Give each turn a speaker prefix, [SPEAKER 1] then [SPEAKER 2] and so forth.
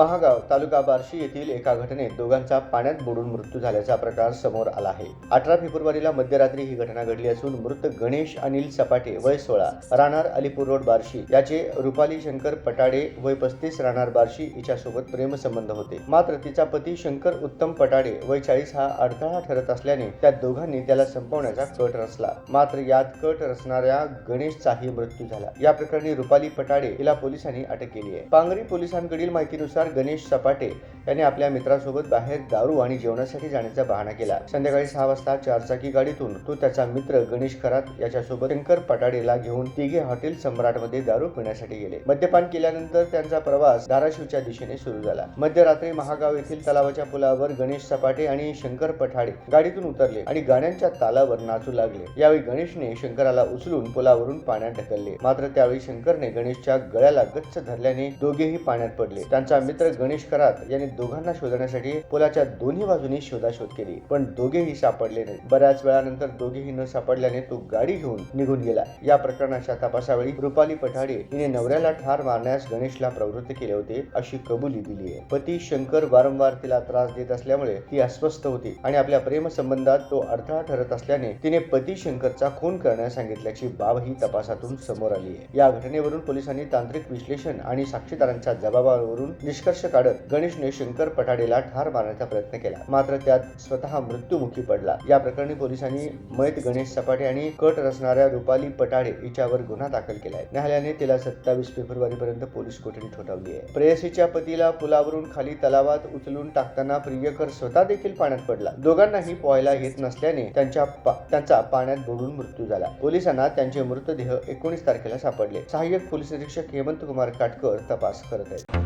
[SPEAKER 1] महागाव तालुका बार्शी येथील एका घटनेत दोघांचा पाण्यात बुडून मृत्यू झाल्याचा प्रकार समोर आला आहे. अठरा फेब्रुवारीला मध्यरात्री ही घटना घडली असून मृत गणेश अनिल सपाटे वय सोळा राहणार अलीपूर रोड बार्शी. याचे रुपाली शंकर पटाडे वय पस्तीस राहणार बार्शी. हिच्यासोबत प्रेमसंबंध होते. मात्र तिचा पती शंकर उत्तम पटाडे वय चाळीस हा अडथळा ठरत असल्याने त्या दोघांनी त्याला संपवण्याचा कट रचला. मात्र यात कट रचणाऱ्या गणेशचाही मृत्यू झाला. या प्रकरणी रुपाली पटाडे हिला पोलिसांनी अटक केली आहे. पांगरी पोलिसांकडील माहितीनुसार गणेश सपाटे त्याने आपल्या मित्रासोबत बाहेर दारू आणि जेवणासाठी जाण्याचा बहाणा केला. संध्याकाळी सहा वाजता चारचाकी गाडीतून तो त्याचा मित्र गणेश खरात याच्यासोबत शंकर पटाडेला घेऊन तिघे हॉटेल सम्राटमध्ये दारू पिण्यासाठी गेले. मद्यपान केल्यानंतर त्यांचा प्रवास धाराशिवच्या दिशेने सुरू झाला. मध्यरात्री महागाव येथील तलावाच्या पुलावर गणेश सपाटे आणि शंकर पठाडे गाडीतून उतरले आणि गाण्यांच्या तालावर नाचू लागले. यावेळी गणेशने शंकराला उचलून पुलावरून पाण्यात ढकलले. मात्र त्यावेळी शंकरने गणेशच्या गळ्याला गच्च धरल्याने दोघेही पाण्यात पडले. त्यांचा मित्र गणेश खरात याने दोघांना शोधण्यासाठी पुलाच्या दोन्ही बाजूनी शोधाशोध केली. पण दोघेही सापडले नाही बऱ्याच वेळानंतर दोघेही न सापडल्याने तो गाडी घेऊन निघून गेला. या प्रकरणाच्या तपासावेळी रुपाली पठाडे हिने नवऱ्याला ठार मारण्यास गणेशला प्रवृत्त केले होते अशी कबुली दिली आहे. पती शंकर वारंवार तिला त्रास देत असल्यामुळे ती अस्वस्थ होती आणि आपल्या प्रेमसंबंधात तो अडथळा ठरत असल्याने तिने पती शंकरचा खून करण्यास सांगितल्याची बाबही तपासातून समोर आली आहे. या घटनेवरून पोलिसांनी तांत्रिक विश्लेषण आणि साक्षीदारांच्या जबाबावरून निष्कर्ष काढत गणेशने शंकर पठाडेला ठार मारण्याचा प्रयत्न केला. मात्र त्यात स्वतः मृत्यूमुखी पडला. या प्रकरणी पोलिसांनी मयत गणेश सपाटे आणि कट रचणाऱ्या रुपाली पटाडे हिच्यावर गुन्हा दाखल केलाय. न्यायालयाने तिला सत्तावीस फेब्रुवारी पर्यंत पोलीस कोठडी ठोठावली आहे. प्रेयसीच्या पतीला पुलावरून खाली तलावात उचलून टाकताना प्रियकर स्वतः देखील पाण्यात पडला. दोघांनाही पोहायला येत नसल्याने त्यांच्या पा- त्यांचा पाण्यात बुडून मृत्यू झाला. पोलिसांना त्यांचे मृतदेह एकोणीस तारखेला सापडले. सहाय्यक पोलीस निरीक्षक हेमंत कुमार काटकर तपास करत आहेत.